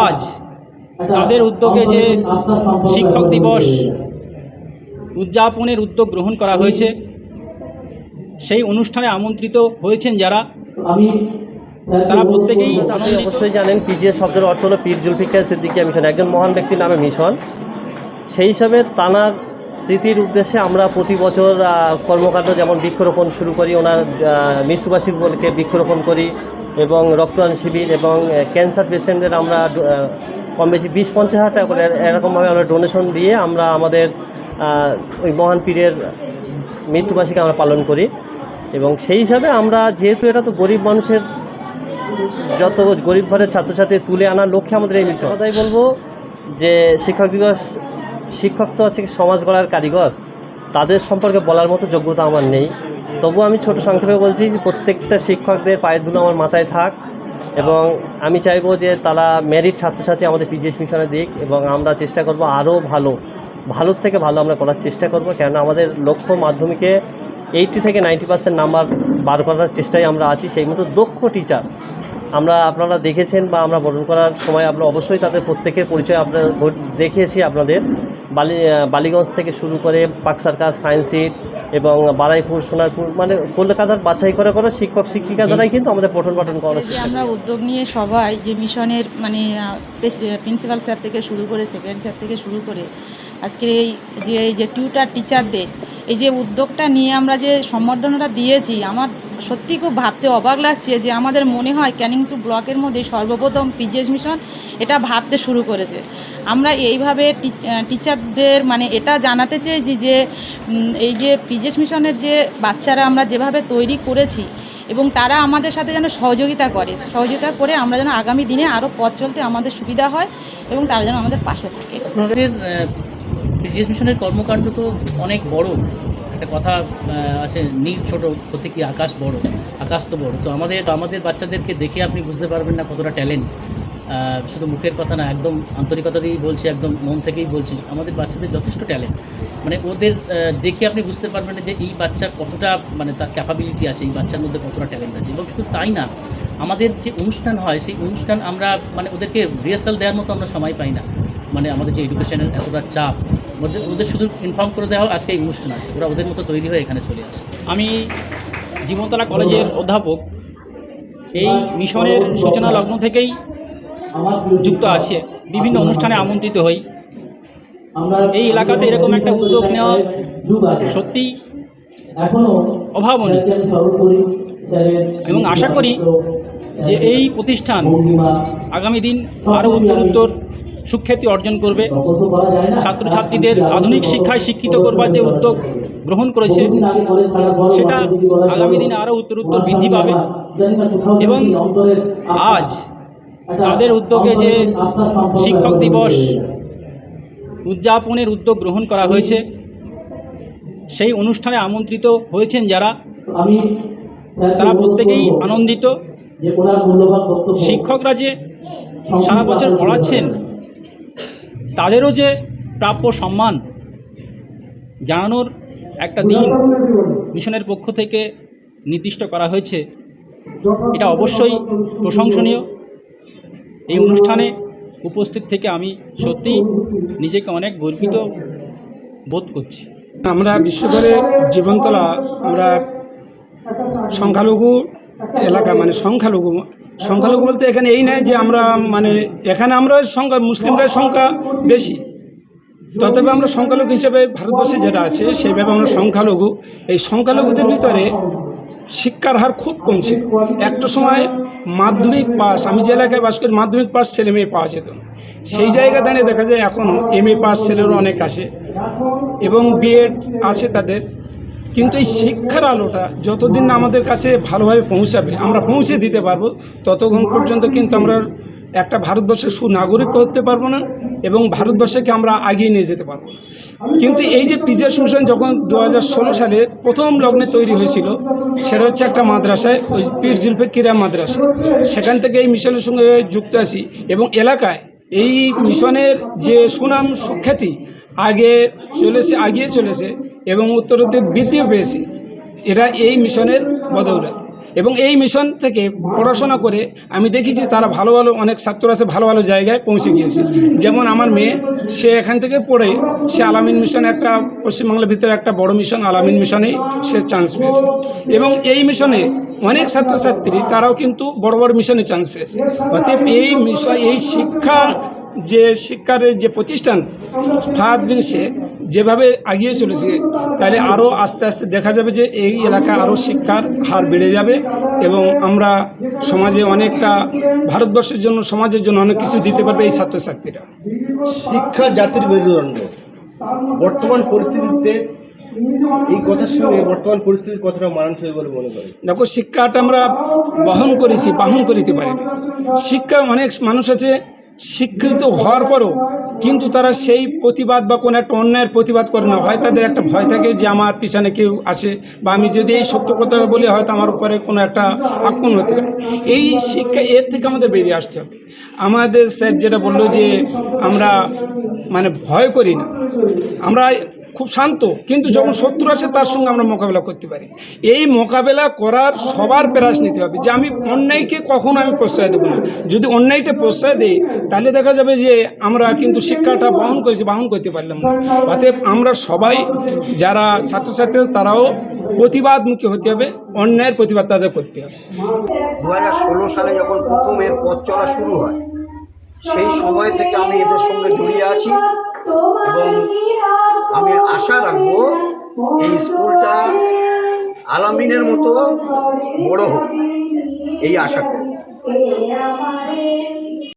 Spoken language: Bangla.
আজ তাদের উদ্যোগে যে শিক্ষক দিবস উদযাপনের উদ্যোগ গ্রহণ করা হয়েছে সেই অনুষ্ঠানে আমন্ত্রিত হয়েছেন যারা। তারা প্রত্যেকেই আপনি অবশ্যই জানেন পিজিএ শব্দের অর্থ হলো পীর জুলফিকার সিদ্দিকিয়া মিশন। একজন মহান ব্যক্তির নামে মিশন। সেই হিসাবে তানার স্মৃতির উদ্দেশ্যে আমরা প্রতি বছর কর্মকাণ্ড যেমন বৃক্ষরোপণ শুরু করি ওনার আহ, মৃত্যুবার্ষিকী উপলক্ষে বৃক্ষরোপণ করি এবং রক্তদান শিবির এবং ক্যান্সার পেশেন্টদের আমরা কম বেশি বিশ, পঞ্চাশ হাজার টাকা করে এরকমভাবে আমরা ডোনেশন দিয়ে আমরা আমাদের ওই মহান পীরের মৃত্যুবার্ষিকী আমরা পালন করি। এবং সেই হিসাবে আমরা যেহেতু এটা তো গরিব মানুষের যত গরিব ঘরের ছাত্রছাত্রী তুলে আনার লক্ষ্যে আমাদের এই মিশন কথাই বলব যে শিক্ষক দিবস, শিক্ষক তো হচ্ছে সমাজ গড়ার কারিগর, তাদের সম্পর্কে বলার মতো যোগ্যতা আমার নেই। তবু আমি ছোট সংক্ষেপে বলছি যে প্রত্যেকটা শিক্ষকদের পায়ের ধুলো আমার মাথায় থাক এবং আমি চাইব যে তারা মেরিট ছাত্রছাত্রী আমাদের পিজিএস মিশনে দিক এবং আমরা চেষ্টা করব আরও ভালো, ভালোর থেকে ভালো আমরা করার চেষ্টা করব। কেননা আমাদের লক্ষ্য মাধ্যমিকে এইটটি থেকে নাইনটি পার্সেন্ট নাম্বার বার করার চেষ্টায় আমরা আছি, সেই মতো দক্ষ টিচার আমরা, আপনারা দেখেছেন বা আমরা বরণ করার সময় আমরা অবশ্যই তাদের প্রত্যেকের পরিচয় আপনার দেখিয়েছি আপনাদের। বালি বালিগঞ্জ থেকে শুরু করে পাক সার্কাস সায়েন্স সিট এবং বারাইপুর সোনারপুর মানে কলকাতার বাছাই করে করে শিক্ষক শিক্ষিকা দ্বারাই কিন্তু আমাদের পঠন পাঠন চেষ্টা আমরা উদ্যোগ নিয়ে সবাই যে মিশনের মানে প্রিন্সিপাল স্যার থেকে শুরু করে সেক্রেটারি স্যার থেকে শুরু করে আজকের এই যে এই যে টিউটার টিচারদের এই যে উদ্যোগটা নিয়ে আমরা যে সম্বর্ধনাটা দিয়েছি আমার সত্যি খুব ভাবতে অবাক লাগছে যে আমাদের মনে হয় ক্যানিং টু ব্লকের মধ্যে সর্বপ্রথম পিজিএস মিশন এটা ভাবতে শুরু করেছে। আমরা এইভাবে টিচারদের মানে এটা জানাতে চেয়েছি যে এই যে পিজিএস মিশনের যে বাচ্চারা আমরা যেভাবে তৈরি করেছি এবং তারা আমাদের সাথে যেন সহযোগিতা করে সহযোগিতা করে আমরা যেন আগামী দিনে আরও পথ চলতে আমাদের সুবিধা হয় এবং তারা যেন আমাদের পাশে থাকে। আপনাদের বিজিএস মিশনের কর্মকাণ্ড তো অনেক বড়। একটা কথা আছে, নীল ছোট হতে কি আকাশ বড়? আকাশ তো বড়। তো আমাদের আমাদের বাচ্চাদেরকে দেখে আপনি বুঝতে পারবেন না কতটা ট্যালেন্ট শুধু মুখের কথা না, একদম আন্তরিকতা দিয়েই বলছি, একদম মন থেকেই বলছি, আমাদের বাচ্চাদের যথেষ্ট ট্যালেন্ট মানে ওদের দেখে আপনি বুঝতে পারবেন না যে এই বাচ্চার কতটা মানে তার ক্যাপাবিলিটি আছে, এই বাচ্চার মধ্যে কতটা ট্যালেন্ট আছে। এবং শুধু তাই না, আমাদের যে অনুষ্ঠান হয়, সেই অনুষ্ঠান আমরা মানে ওদেরকে রিহার্সাল দেওয়ার মতো আমরা সময় পাই না। মানে আমাদের যে এডুকেশনের এতটা চাপ ওদের ওদের শুধু ইনফর্ম করে দেওয়া আজকে এই অনুষ্ঠান আছে। ওরা ওদের মতো তৈরি হয়ে এখানে চলে আসে। আমি জীবনতলা কলেজের অধ্যাপক, এই মিশনের সূচনা লগ্ন থেকেই যুক্ত আছে। বিভিন্ন অনুষ্ঠানে আমন্ত্রিত হই। এই এলাকাতে এরকম একটা উদ্যোগ নেওয়া সত্যি অভাবনীয়। এবং আশা করি যে এই প্রতিষ্ঠান আগামী দিন আরও উত্তর উত্তর সুখ্যাতি অর্জন করবে। ছাত্রছাত্রীদের আধুনিক শিক্ষায় শিক্ষিত করবার যে উদ্যোগ গ্রহণ করেছে সেটা আগামী দিনে আরও উত্তর উত্তর বৃদ্ধি পাবে। এবং আজ তাদের উদ্যোগে যে শিক্ষক দিবস উদযাপনের উদ্যোগ গ্রহণ করা হয়েছে সেই অনুষ্ঠানে আমন্ত্রিত হয়েছেন যারা। তারা প্রত্যেকেই আনন্দিত। শিক্ষকরা যে সারা বছর পড়াচ্ছেন তাদেরও যে প্রাপ্য সম্মান জানানোর একটা দিন মিশনের পক্ষ থেকে নির্দিষ্ট করা হয়েছে, এটা অবশ্যই প্রশংসনীয়। এই অনুষ্ঠানে উপস্থিত থেকে আমি সত্যি নিজেকে অনেক গর্বিত বোধ করছি। আমরা বিশ্বভরে জীবনতলা, আমরা সংখ্যালঘু এলাকা মানে সংখ্যালঘু সংখ্যালঘু বলতে এখানে এই নয় যে আমরা মানে এখানে আমরা সংখ্যা, মুসলিমদের সংখ্যা বেশি। তথাপি আমরা সংখ্যালঘু হিসেবে ভারতবর্ষে যেটা আছে, সেইভাবে আমরা সংখ্যালঘু। এই সংখ্যালঘুদের ভিতরে শিক্ষার হার খুব কম ছিল। একটা সময় মাধ্যমিক পাস আমি যে এলাকায় বাস করি, মাধ্যমিক পাস ছেলে মেয়ে পাওয়া যেত না। সেই জায়গা দাঁড়িয়ে দেখা যায় এখনও এম এ পাস ছেলেরও অনেক আসে। এবং বিএড আছে তাদের। কিন্তু এই শিক্ষার আলোটা যতদিন না আমাদের কাছে ভালোভাবে পৌঁছাবে, আমরা পৌঁছে দিতে পারব, ততক্ষণ পর্যন্ত কিন্তু আমরা একটা ভারতবর্ষের সুনাগরিক করতে পারব না এবং ভারতবর্ষকে আমরা আগিয়ে নিয়ে যেতে পারব কিন্তু এই যে পিজিএস মিশন যখন দু হাজার ষোলো সালে প্রথম লগ্নে তৈরি হয়েছিল, সেটা হচ্ছে একটা মাদ্রাসায়, ওই পীর জুলফে ক্রীড়া মাদ্রাসা। সেখান থেকে এই মিশনের সঙ্গে যুক্ত আছি এবং এলাকায় এই মিশনের যে সুনাম, সুখ্যাতি আগে চলেছে, আগিয়ে চলেছে এবং উত্তরোত্তর বৃদ্ধিও পেয়েছে। এরা এই মিশনের বদৌলতে। এবং এই মিশন থেকে পড়াশোনা করে আমি দেখেছি তারা ভালো ভালো অনেক ছাত্র আছে, ভালো ভালো জায়গায় পৌঁছে গিয়েছে। যেমন আমার মেয়ে, সে এখান থেকে পড়ে, সে আলামিন মিশন একটা পশ্চিমবাংলার ভিতরে একটা বড় মিশন, আলামিন মিশনেই সে চান্স পেয়েছে। এবং এই মিশনে অনেক ছাত্রছাত্রী, তারাও কিন্তু বড় বড় মিশনে চান্স পেয়েছে। অতএব এই মিশন, এই শিক্ষা, যে শিক্ষার যে প্রতিষ্ঠান, ফাহাদ বিন শেখ যেভাবে এগিয়ে চলেছে তাহলে আরও আস্তে আস্তে দেখা যাবে যে এই এলাকা আরও শিক্ষার হার বেড়ে যাবে এবং আমরা সমাজে অনেকটা ভারতবর্ষের জন্য সমাজের জন্য অনেক কিছু দিতে পারবে এই ছাত্রছাত্রীরা। শিক্ষা জাতির মেরুদণ্ড। বর্তমান পরিস্থিতিতে এই কথা শুনে বর্তমান পরিস্থিতির কথাটা মানানসই বলে মনে করি। দেখো শিক্ষাটা আমরা বহন করেছি বাহন করিতে পারিনি। শিক্ষা অনেক মানুষ আছে শিক্ষিত হওয়ার পরও কিন্তু তারা সেই প্রতিবাদ বা কোনো একটা অন্যায়ের প্রতিবাদ করে না। হয় তাদের একটা ভয় থাকে যে আমার পিছনে কেউ আসে বা আমি যদি এই সত্য কথাটা বলি, হয়তো আমার উপরে কোনো একটা আক্রমণ হতে পারে। এই শিক্ষা এর থেকে আমাদের বেরিয়ে আসতে হবে। আমাদের স্যার যেটা বলল যে আমরা মানে ভয় করি না। আমরা খুব শান্ত, কিন্তু যখন শত্রু আসে তার সঙ্গে আমরা মোকাবেলা করতে পারি। এই মোকাবেলা করার সবার প্রয়াস নিতে হবে যে আমি অন্যায়কে কখনো আমি প্রশ্রয় দেবো না। যদি অন্যায়টা প্রশ্রয় দিই, তাহলে দেখা যাবে যে আমরা কিন্তু শিক্ষাটা বহন করেছি, বহন করতে পারলাম না। অতএব আমরা সবাই যারা ছাত্রছাত্রী আছে, তারাও প্রতিবাদমুখী হতে হবে, অন্যায়ের প্রতিবাদ তাদের করতে হবে। দু হাজার ষোলো সালে যখন প্রথম এর পথ চলা শুরু হয়, সেই সময় থেকে আমি এদের সঙ্গে জড়িয়ে আছি এবং আমি আশা রাখব এই স্কুলটা আলামিনের মতো বড় হোক। এই আশা করি